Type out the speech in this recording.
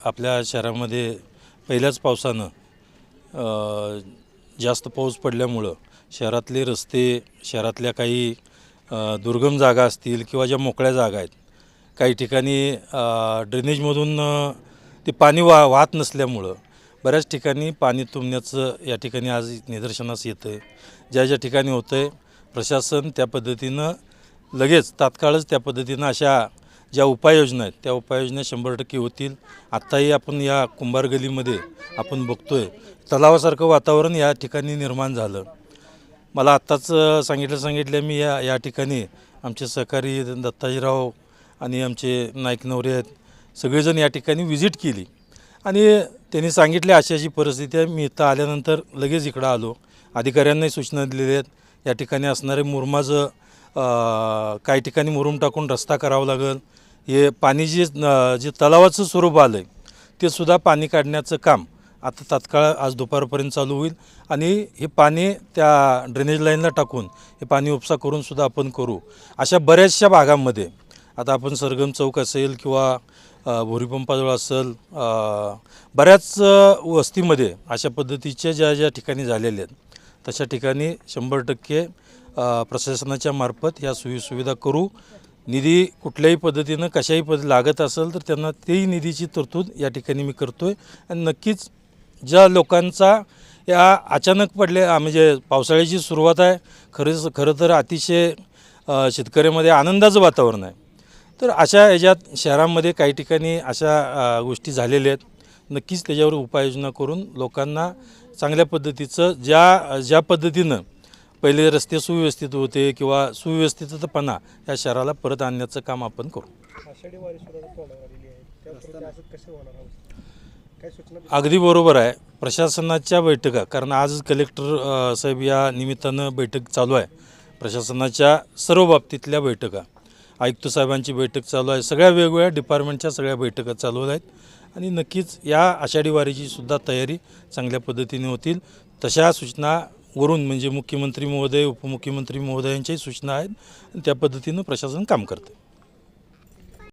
आपल्या शहरामध्ये पहिल्याच पावसानं जास्त पाऊस पडल्यामुळं शहरातले रस्ते शहरातल्या काही दुर्गम जागा असतील किंवा ज्या मोकळ्या जागा आहेत काही ठिकाणी ड्रेनेजमधून ते पाणी वा वाहत नसल्यामुळं बऱ्याच ठिकाणी पाणी तुंबण्याचं या ठिकाणी आज निदर्शनास येतं आहे ज्या ज्या ठिकाणी होतं आहे प्रशासन त्या पद्धतीनं लगेच तात्काळच त्या पद्धतीनं अशा ज्या उपाययोजना आहेत त्या उपाययोजना शंभर टक्के होतील. आत्ताही आपण या कुंभार गलीमध्ये आपण बघतोय तलावासारखं वातावरण या ठिकाणी निर्माण झालं. मला आत्ताच सांगितलं सांगितलं मी या या ठिकाणी आमचे सहकारी दत्ताजीराव आणि आमचे नाईक नवरे आहेत सगळेजण या ठिकाणी व्हिजिट केली. आणि त्यांनी सांगितले अशी अशी परिस्थिती आहे मी इथं आल्यानंतर लगेच इकडं आलो. अधिकाऱ्यांनाही सूचना दिलेल्या आहेत या ठिकाणी असणारे मुरमाचं काही ठिकाणी मुरुम टाकून रस्ता करावा लागेल. हे पाणी जे जे तलावाचं स्वरूप आलं आहे ते सुद्धा पाणी काढण्याचं काम आता तात्काळ आज दुपारपर्यंत चालू होईल. आणि हे पाणी त्या ड्रेनेज लाईनला टाकून हे पाणी उपसा करून सुद्धा आपण करू. अशा बऱ्याचशा भागांमध्ये आता आपण सरगम चौक असेल किंवा भोरीपंपाजवळ असेल बऱ्याच वस्तीमध्ये अशा पद्धतीच्या ज्या ज्या ठिकाणी झालेल्या आहेत तशा ठिकाणी शंभर टक्के प्रशासनाच्या मार्फत ह्या सोयीसुविधा करू. निधी कुठल्याही पद्धतीनं कशाही पद लागत असेल तर त्यांना तेही निधीची तरतूद या ठिकाणी मी करतो आहे आणि नक्कीच ज्या लोकांचा या अचानक पडले म्हणजे पावसाळ्याची सुरुवात आहे खरंच खरं तर अतिशय शेतकऱ्यामध्ये आनंदाचं वातावरण आहे. तर अशा याच्यात शहरामध्ये काही ठिकाणी अशा गोष्टी झालेल्या आहेत. नक्कीच त्याच्यावर उपाययोजना करून लोकांना चांगल्या पद्धतीचं ज्या ज्या पद्धतीनं पहिले रस्ते सुव्यवस्थित होते किंवा सुव्यवस्थितपणा या शहराला परत आणण्याचं काम आपण करू. अगदी बरोबर आहे. प्रशासनाच्या बैठका कारण आज कलेक्टर साहेब या निमित्तानं बैठक चालू आहे. प्रशासनाच्या सर्व बाबतीतल्या बैठका आयुक्त साहेबांची बैठक चालू आहे. सगळ्या वेगवेगळ्या डिपार्टमेंटच्या सगळ्या बैठका चालू आहेत. आणि नक्कीच या आषाढी वारीची सुद्धा तयारी चांगल्या पद्धतीने होतील. तशा सूचना वरून म्हणजे मुख्यमंत्री महोदय उपमुख्यमंत्री महोदयांच्याही सूचना आहेत त्या पद्धतीनं प्रशासन काम करते